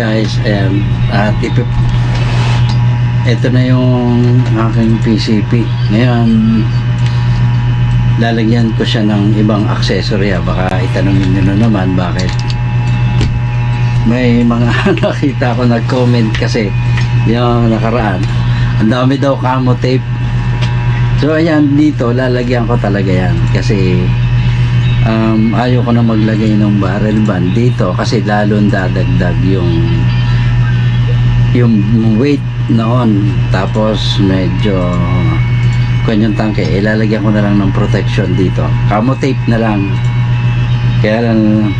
guys, ayan, at ipip ito na yung aking PCP. Ngayon, lalagyan ko siya ng ibang accessory. ah. Baka itanongin nyo na naman bakit. May mga nakita ko nag-comment kasi yung nakaraan. Ang dami daw camo tape. So ayan, dito lalagyan ko talaga yan. Kasi um, ayaw ko na maglagay ng barrel band dito kasi lalong dadagdag yung yung weight noon. Tapos medyo kanyang tangke ilalagyan ko na lang ng protection dito. Camo tape na lang. Kaya lang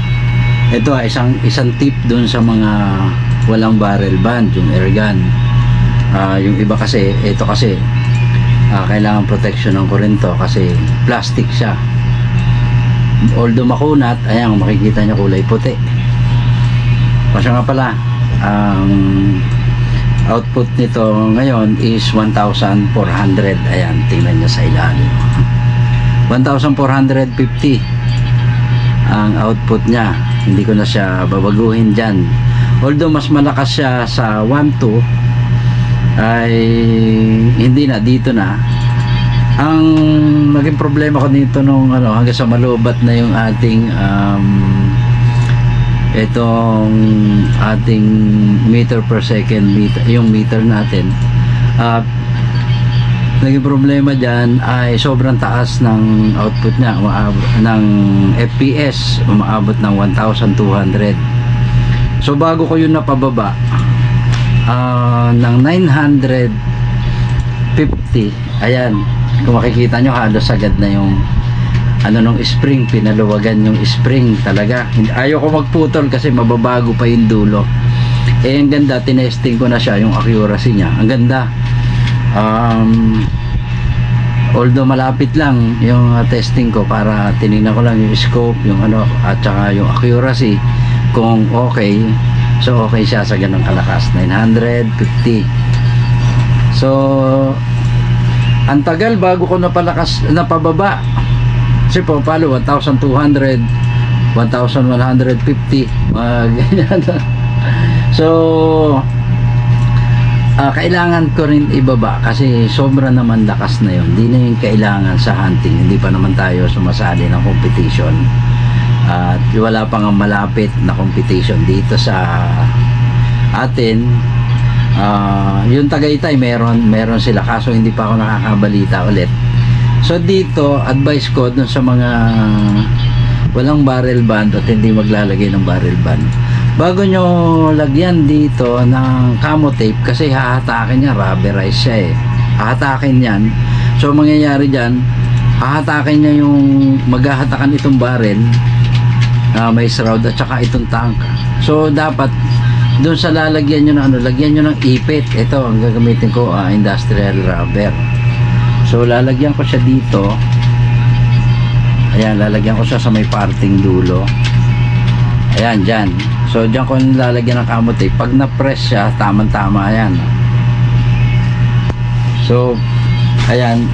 ito ah, isang isang tip dun sa mga walang barrel band yung air gun. Ah, yung iba kasi ito kasi ah, kailangan protection ng kurento kasi plastic siya although makunat ayan makikita niyo kulay puti. Pasya nga pala ang output nito ngayon is 1,400 ayan tingnan niya sa ilalim. 1,450 ang output niya. Hindi ko na siya babaguhin dyan. Although mas malakas siya sa 1.2 ay hindi na dito na ang naging problema ko dito nung ano hanggang sa malubat na yung ating um, itong ating meter per second meter, yung meter natin uh, naging problema dyan ay sobrang taas ng output niya ng FPS umaabot ng 1200 so bago ko yun napababa ah, ng 950 ayan kung makikita nyo halos agad na yung ano nung spring pinaluwagan yung spring talaga. Hindi- ayaw ko magputol kasi mababago pa yung dulo. Eh ang ganda tinesting ko na siya yung accuracy niya. Ang ganda. Um, although malapit lang yung uh, testing ko para tinignan ko lang yung scope yung ano at saka yung accuracy kung okay so okay siya sa ganong kalakas 950 so ang tagal bago ko napalakas napababa. Kasi po palo 1,200 1,150 mga ganyan. So ah, kailangan ko rin ibaba kasi sobra naman lakas na yun. Hindi na yung kailangan sa hunting. Hindi pa naman tayo sumasali ng competition. At wala pa nga malapit na competition dito sa atin Ah, yung Tagaytay meron meron sila. Kaso hindi pa ako nakakabalita ulit. So dito advice ko dun sa mga walang barrel band at hindi maglalagay ng barrel band. Bago nyo lagyan dito ng camo tape kasi hahatakin niya rubberize siya eh. Hahatakin yan. So mangyayari dyan hahatakin niya yung maghahatakan itong barrel na may shroud at saka itong tank. So dapat doon sa lalagyan nyo ng ano, lagyan nyo ng ipit. Ito, ang gagamitin ko, ah, industrial rubber. So, lalagyan ko siya dito. Ayan, lalagyan ko siya sa may parting dulo. Ayan, dyan. So, dyan ko lalagyan ng camo tape. Pag na-press siya, tamang-tama yan. So, ayan.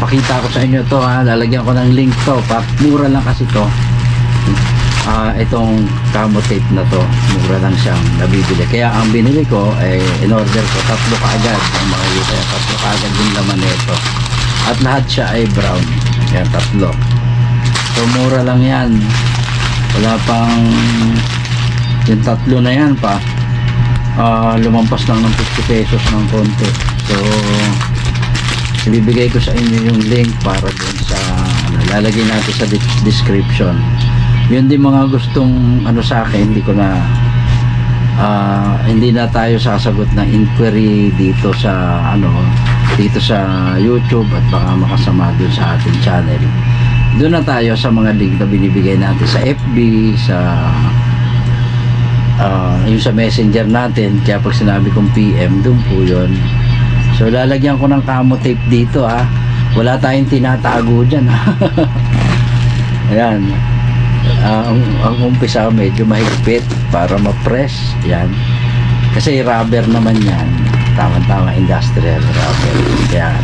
Pakita ko sa inyo to ha. Lalagyan ko ng link to. Pa, mura lang kasi to ah itong camo tape na to mura lang siyang nabibili. Kaya ang binili ko ay in order ko tatlo kaagad. Ang makikita yung tatlo kaagad yung laman nito at lahat siya ay brown. Yan tatlo. So mura lang yan. Wala pang yung tatlo na yan pa ah lumampas lang ng 50 pesos ng konti. So ibibigay ko sa inyo yung link para dun sa ano, lalagay natin sa de- description yun din mga gustong ano sa akin hindi ko na ah, hindi na tayo sasagot ng inquiry dito sa ano dito sa YouTube at baka makasama doon sa ating channel. Doon na tayo sa mga link na binibigay natin sa FB sa ah, yung sa messenger natin. Kaya pag sinabi kong PM doon po yun. So lalagyan ko ng camo tape dito ha wala tayong tinatago dyan ha ayan Ah, ang, ang umpisa medyo mahigpit para ma-press yan. Kasi rubber naman yan. Tama-tama industrial rubber. Yan.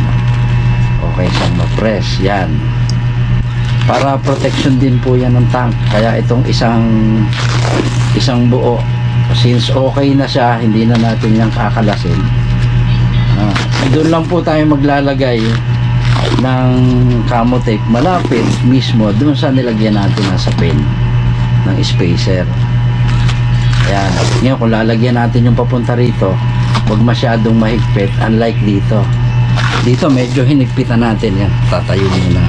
Okay siyang ma-press yan. Para protection din po yan ng tank. Kaya itong isang isang buo since okay na siya hindi na natin yung kakalasin. Ah, doon lang po tayo maglalagay ng camo tape malapit mismo doon sa nilagyan natin ng sapin ng spacer Ayan. Ngayon, kung lalagyan natin yung papunta rito, huwag masyadong mahigpit, unlike dito. Dito, medyo hinigpitan natin yan. Tatayo muna.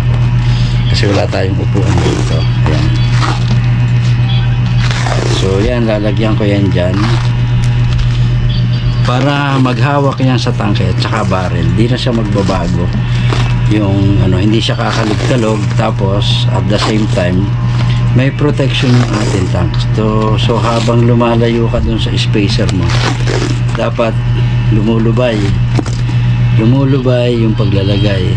Kasi wala tayong upuan dito. Ayan. So, yan, lalagyan ko yan dyan. Para maghawak yan sa tangke at saka barrel. Di na siya magbabago. Yung, ano, hindi siya kakalog-kalog. Tapos, at the same time, may protection yung ating tank. So, so habang lumalayo ka dun sa spacer mo, dapat lumulubay. Lumulubay yung paglalagay.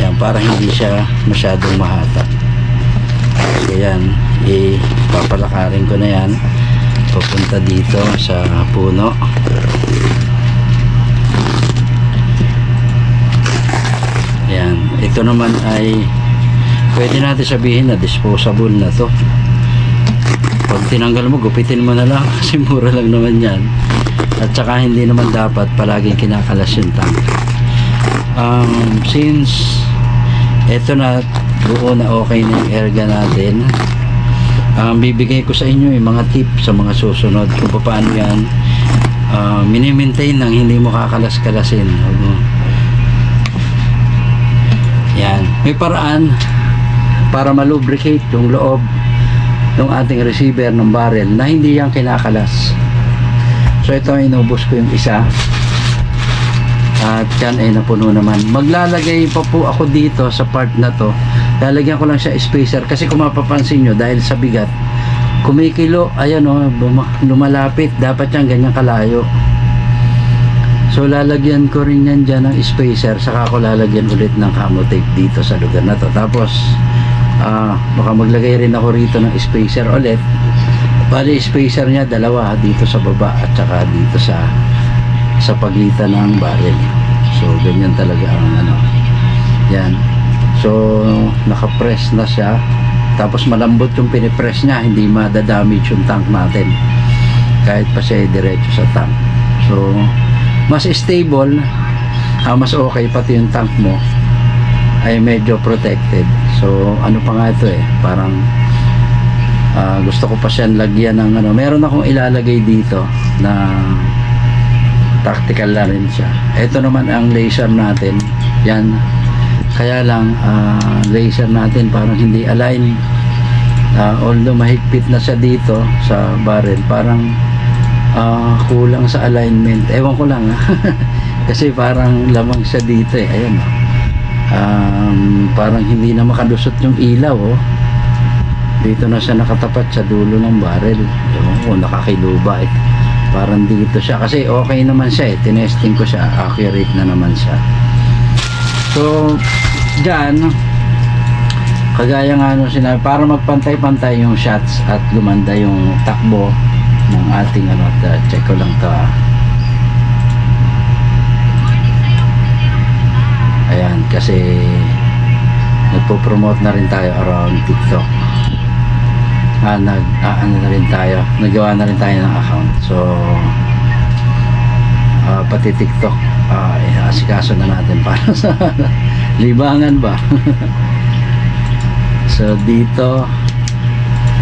Yan, para hindi siya masyadong mahatak. So, yan. Ipapalakarin ko na yan. Papunta dito sa puno. Ito naman ay pwede natin sabihin na disposable na to. Pag tinanggal mo gupitin mo na lang kasi mura lang naman yan. At saka hindi naman dapat palaging kinakalas yung tank. Um, since eto na buo na okay na yung erga natin um, bibigay ko sa inyo yung mga tip sa mga susunod kung paano yan uh, minimaintain nang hindi mo kakalas-kalasin yan may paraan para malubricate yung loob ng ating receiver ng barrel na hindi yan kinakalas. So ito inubos ko yung isa. At yan ay napuno naman. Maglalagay pa po ako dito sa part na to. Lalagyan ko lang siya spacer kasi kung mapapansin nyo dahil sa bigat kumikilo, ayan o, lumalapit. Dapat yan ganyan kalayo. So lalagyan ko rin yan dyan ng spacer saka ako lalagyan ulit ng camo tape dito sa lugar na to. Tapos ah baka maglagay rin ako rito ng spacer ulit. Bali spacer niya dalawa dito sa baba at saka dito sa sa pagitan ng barrel so ganyan talaga ang ano. Yan. So nakapress na siya. Tapos malambot yung pinipress niya. Hindi madadamage yung tank natin. Kahit pa siya diretso sa tank. So mas stable ah, mas okay pati yung tank mo ay medyo protected. So, ano pa nga ito eh, parang ah, gusto ko pa siyang lagyan ng ano. Meron akong ilalagay dito na tactical na rin siya. Ito naman ang laser natin. Yan. Kaya lang, ah, laser natin parang hindi align. Ah, although mahigpit na siya dito sa barrel, parang ah, kulang sa alignment. Ewan ko lang ah. Kasi parang lamang siya dito eh. Ayan oh um, parang hindi na makalusot yung ilaw oh. dito na siya nakatapat sa dulo ng barrel oh, nakakiluba eh parang dito siya kasi okay naman siya eh tinesting ko siya accurate na naman siya so dyan kagaya nga nung sinabi para magpantay-pantay yung shots at lumanda yung takbo ng ating ano at, uh, check ko lang to ah Ayan, kasi nagpo-promote na rin tayo around TikTok. Ah, nag, ah, ano na rin tayo, nagawa na rin tayo ng account. So, ah, pati TikTok, ah, eh, asikaso na natin para sa libangan ba. so, dito,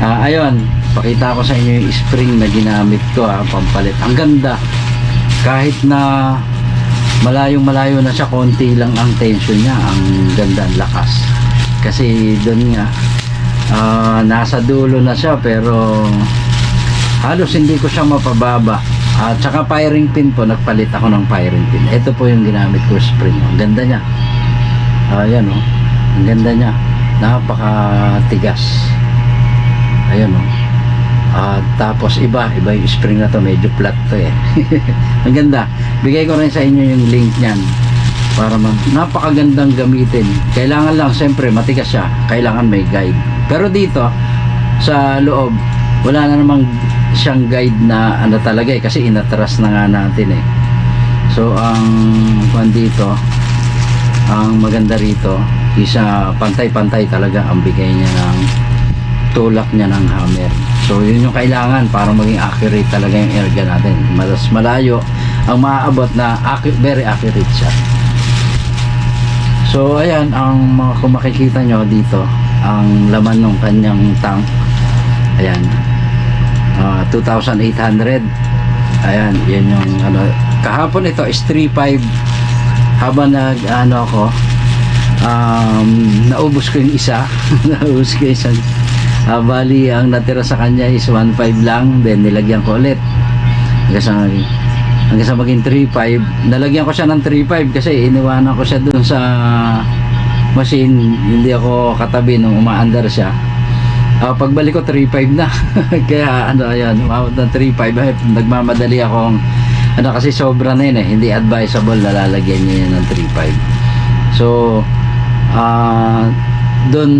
ah, ayun, pakita ko sa inyo yung spring na ginamit ko, ah, pampalit. Ang ganda. Kahit na malayong malayo na siya konti lang ang tension niya. Ang ganda ang lakas. Kasi doon nga ah, nasa dulo na siya pero halos hindi ko siya mapababa. At saka firing pin po nagpalit ako ng firing pin. Ito po yung ginamit ko spring. Ang ganda niya. Ayan oh. Ang ganda niya. Napakatigas. Ayan oh at tapos iba, iba yung spring na to, medyo flat to eh. Ang ganda. Bigay ko rin sa inyo yung link niyan para mag napakagandang gamitin. Kailangan lang siyempre matigas siya. Kailangan may guide. Pero dito sa loob wala na namang siyang guide na ano talaga eh kasi inatras na nga natin eh. So ang kwan dito ang maganda rito isa pantay-pantay talaga ang bigay niya ng tulak niya ng hammer So yun yung kailangan para maging accurate talaga yung airgun natin. Mas malayo ang maaabot na accu- very accurate siya. So ayan ang mga kung makikita nyo dito ang laman ng kanyang tank. Ayan. Ah, 2,800. Ayan, yan yung ano kahapon ito is 3.5 habang nag ano ako um, naubos ko yung isa naubos ko yung isa Ah, ang natira sa kanya is 1.5 lang then nilagyan ko ulit. Hanggang sa hanggang maging 3.5 nalagyan ko siya ng 3.5 kasi iniwanan ko siya dun sa machine. Hindi ako katabi nung umaandar siya. Ah, pagbalik ko 3.5 na. Kaya ano ayan umabot ng 3.5 ay nagmamadali akong ano kasi sobra na yun eh. Hindi advisable na lalagyan niya ng 3.5 so ah doon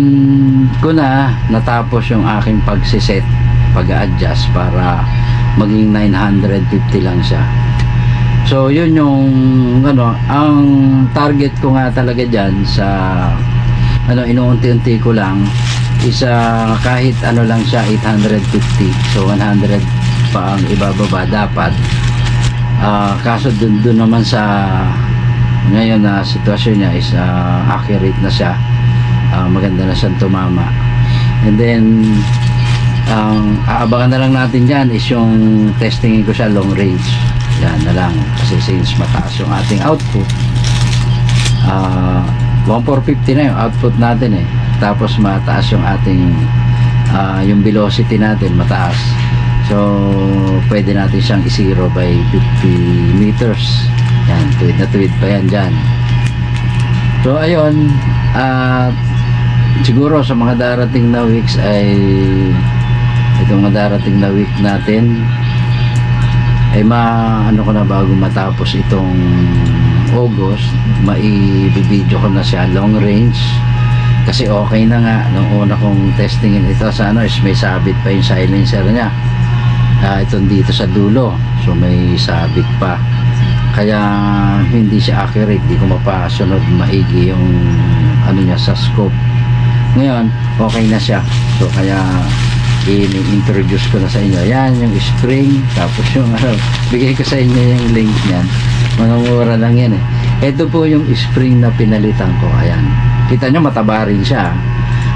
ko na natapos yung aking pagsiset pag-adjust para maging 950 lang siya. So yun yung ano ang target ko nga talaga dyan sa ano inuunti-unti ko lang isa kahit ano lang siya 850 so 100 pa ang ibababa dapat. Ah, kaso dun, dun naman sa ngayon na sitwasyon niya is ah, accurate na siya Ah, maganda na siyang tumama. And then ang aabangan na lang natin dyan is yung testingin ko siya long range. Yan na lang. Kasi since mataas yung ating output ah 1450 na yung output natin eh. Tapos mataas yung ating ah, yung velocity natin mataas. So pwede natin siyang i-zero by 50 meters. Yan tuwid na tuwid pa yan dyan. So ayun at siguro sa mga darating na weeks ay itong mga darating na week natin ay ma ano ko na bago matapos itong August maibibideo ko na siya long range. Kasi okay na nga nung una kong testingin ito sa ano is may sabit pa yung silencer niya. Ah, itong dito sa dulo so may sabit pa. Kaya hindi siya accurate di ko mapasunod maigi yung ano niya sa scope ngayon okay na siya. So kaya i-introduce ko na sa inyo. Yan yung spring tapos yung ano bigay ko sa inyo yung link niyan. Mga mura lang yan eh. Ito po yung spring na pinalitan ko ayan. Kita nyo mataba rin siya.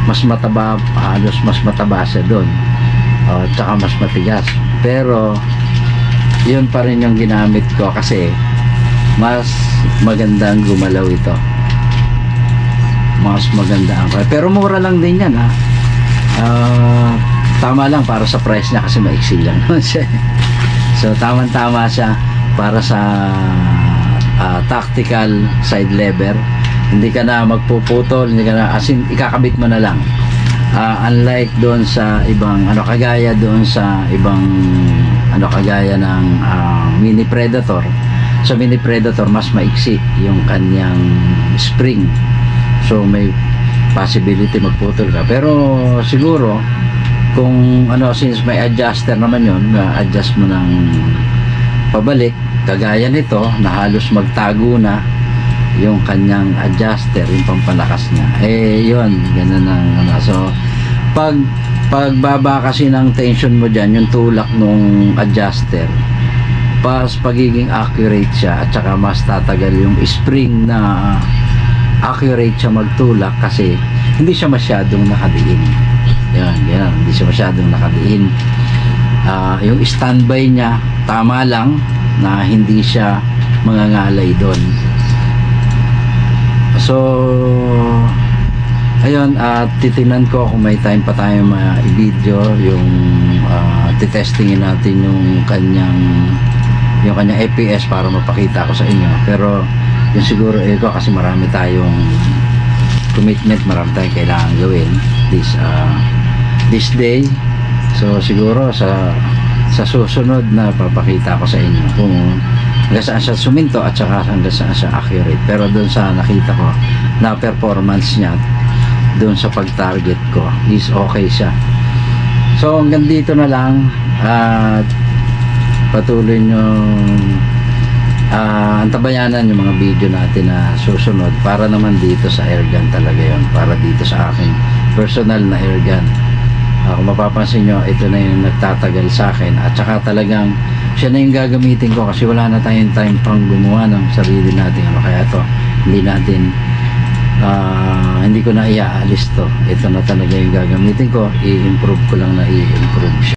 Mas mataba halos mas mataba siya doon oh, tsaka mas matigas. Pero yun pa rin yung ginamit ko kasi mas magandang gumalaw ito mas maganda ang pero mura lang din yan ha? Ah, tama lang para sa price niya kasi maiksi lang siya so tama tama siya para sa ah, tactical side lever. Hindi ka na magpuputol hindi ka na as in ikakabit mo na lang. Ah, unlike doon sa ibang ano kagaya doon sa ibang ano kagaya ng ah, mini predator. Sa mini predator mas maiksi yung kanyang spring so may possibility magputol ka. Pero siguro kung ano since may adjuster naman yon adjust mo ng pabalik kagaya nito na halos magtago na yung kanyang adjuster yung pampalakas niya. Eh yun ganun ang ano. So pag pagbaba kasi ng tension mo dyan yung tulak nung adjuster pas pagiging accurate siya at saka mas tatagal yung spring na accurate siya magtulak kasi hindi siya masyadong nakadiin. Yan, yan. Hindi siya masyadong nakadiin. Ah, yung standby niya tama lang na hindi siya mangangalay doon. So ayun at titingnan ko kung may time pa tayo ma-video yung uh, titestingin natin yung kanyang yung kanyang FPS para mapakita ko sa inyo. Pero yung siguro eh ko kasi marami tayong commitment marami tayong kailangan gawin this uh, this day. So siguro sa sa susunod na papakita ko sa inyo kung hanggang saan siya suminto at saka hanggang saan siya accurate. Pero doon sa nakita ko na performance niya doon sa pag-target ko is okay siya. So hanggang dito na lang at patuloy nyo ah antabayanan yung mga video natin na susunod para naman dito sa airgun talaga yon para dito sa aking personal na airgun Ah, kung mapapansin nyo, ito na yung nagtatagal sa akin. At saka talagang siya na yung gagamitin ko kasi wala na tayong time pang gumawa ng sarili natin. Ano, kaya to hindi natin ah, hindi ko na iaalis to. Ito na talaga yung gagamitin ko. I-improve ko lang na i-improve siya.